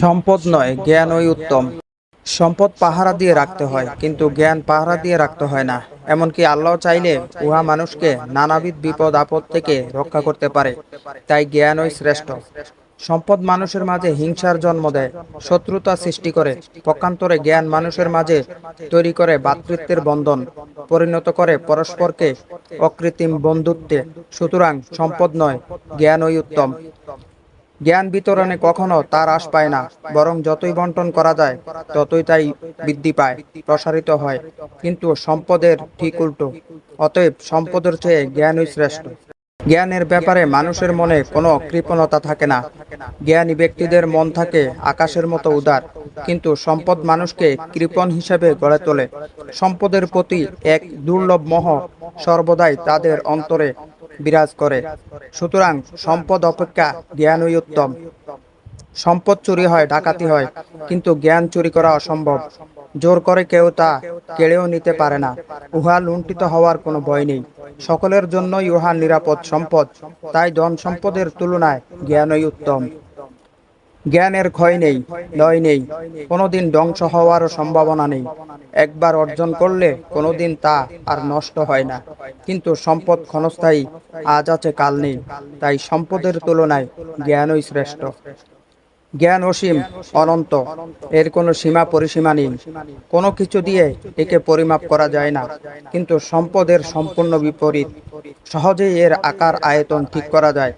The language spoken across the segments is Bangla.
সম্পদ নয়, জ্ঞানই উত্তম। সম্পদ পাহারা দিয়ে রাখতে হয়, কিন্তু জ্ঞান পাহারা দিয়ে রাখতে হয় না। এমনকি আল্লাহ চাইলে উহা মানুষকে নানাবিধ বিপদ, আপদ থেকে রক্ষা করতে পারে, তাই জ্ঞানই শ্রেষ্ঠ। সম্পদ মানুষের মাঝে হিংসার জন্ম দেয়, শত্রুতা সৃষ্টি করে, পক্ষান্তরে জ্ঞান মানুষের মাঝে তৈরি করে ভ্রাতৃত্বের বন্ধন, পরিণত করে পরস্পরকে অকৃত্রিম বন্ধুত্বে। সুতরাং সম্পদ নয়, জ্ঞানই উত্তম। জ্ঞান বিতরণে কখনো তার আশ পায় না বরং যতই বন্টন করা যায় ততই তাই বৃদ্ধি পায় প্রসারিত হয়। কিন্তু সম্পদের ঠিক উল্টো। অতএব সম্পদের চেয়ে জ্ঞানই শ্রেষ্ঠ। জ্ঞানের ব্যাপারে মানুষের মনে কোনো কৃপণতা থাকে না। জ্ঞানী ব্যক্তিদের মন থাকে আকাশের মতো উদার। কিন্তু সম্পদ মানুষকে কৃপণ হিসেবে গড়ে তোলে। সম্পদের প্রতি এক দুর্লভ মোহ সর্বদাই তাদের অন্তরে বিরাজ করে। সুতরাং সম্পদ অপেক্ষা জ্ঞানই উত্তম। সম্পদ চুরি হয়, ডাকাতি হয়, কিন্তু জ্ঞান চুরি করা অসম্ভব। জোর করে কেউ তা কেড়েও নিতে পারে না। উহা লুণ্ঠিত হওয়ার কোনো ভয় নেই। সকলের জন্যই উহা নিরাপদ সম্পদ। তাই ধন সম্পদের তুলনায় জ্ঞানই উত্তম। জ্ঞানের ক্ষয় নেই, লয় নেই, কোনোদিন ধ্বংস হওয়ারও সম্ভাবনা নেই। একবার অর্জন করলে কোনোদিন তা আর নষ্ট হয় না। কিন্তু সম্পদ ক্ষণস্থায়ী, আজ আছে, কাল নেই। তাই সম্পদের তুলনায় জ্ঞানই শ্রেষ্ঠ। জ্ঞান অসীম অনন্ত। এর কোনো সীমা পরিসীমা নেই। কোনো কিছু দিয়ে একে পরিমাপ করা যায় না। কিন্তু সম্পদের সম্পূর্ণ বিপরীত। সহজেই এর আকার আয়তন ঠিক করা যায়।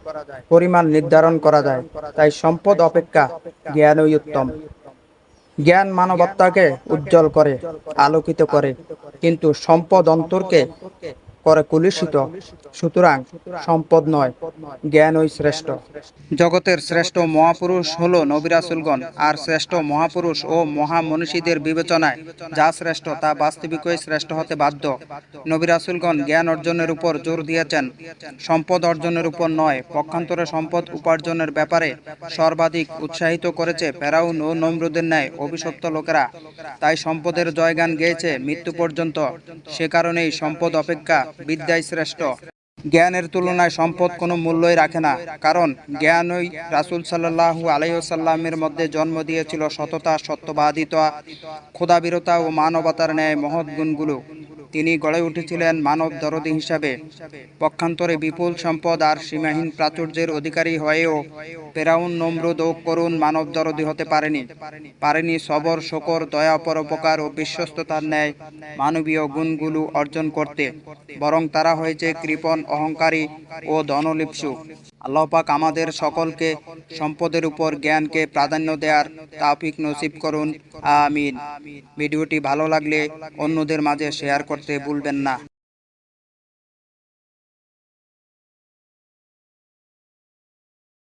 পরিমাণ নির্ধারণ করা যায়। তাই সম্পদ অপেক্ষা জ্ঞানই উত্তম। জ্ঞান মানবত্বাকে উজ্জ্বল করে, আলোকিত করে। কিন্তু সম্পদ অন্তরকে করে কুলিশিত সুতরাং সম্পদ নয়, জ্ঞানই শ্রেষ্ঠ। জগতের শ্রেষ্ঠ মহাপুরুষ হল নবিরাসুলগণ আর শ্রেষ্ঠ মহাপুরুষ ও মহামনীষীদের বিবেচনায় যা শ্রেষ্ঠ তা বাস্তবিকই শ্রেষ্ঠ হতে বাধ্য। নবিরাসুলগণ জ্ঞান অর্জনের উপর জোর দিয়েছেন। সম্পদ অর্জনের উপর নয়, পক্ষান্তরে সম্পদ উপার্জনের ব্যাপারে সর্বাধিক উৎসাহিত করেছে ফেরাউন ও নমরুদের ন্যায় অভিশপ্ত লোকেরা। তাই সম্পদের জয়গান গেয়েছে মৃত্যু পর্যন্ত। সে কারণেই সম্পদ অপেক্ষা বিদ্যাই শ্রেষ্ঠ। জ্ঞানের তুলনায় সম্পদ কোনো মূল্যই রাখে না, কারণ জ্ঞানই রাসুল সাল্লাহু আলাইসাল্লামের মধ্যে জন্ম দিয়েছিল সততা, সত্যবাদিতা, ক্ষুধাবিরতা ও মানবতার ন্যায় মহৎ গুণগুলো। তিনি গড়ে উঠেছিলেন মানব দরদি হিসাবে। পক্ষান্তরে বিপুল সম্পদ আর সীমাহীন প্রাচুর্যের অধিকারী হয়েও পেরাউন নমরুদ ও করুণ মানব দরদি হতে পারেনি। পারেনি সবর, শকর, দয়া, পরোপকার ও বিশ্বস্ততার ন্যায় মানবীয় গুণগুলো অর্জন করতে। বরং তারা হয়েছে কৃপণ, অহংকারী ও ধনলিপসু। আল্লাহ পাক আমাদের সকলকে সম্পদের উপর জ্ঞানকে প্রাধান্য দেওয়ার তাফিক নসিব করুন। আমিন। ভিডিওটি ভালো লাগলে অন্যদের মাঝে শেয়ার করতে ভুলবেন না।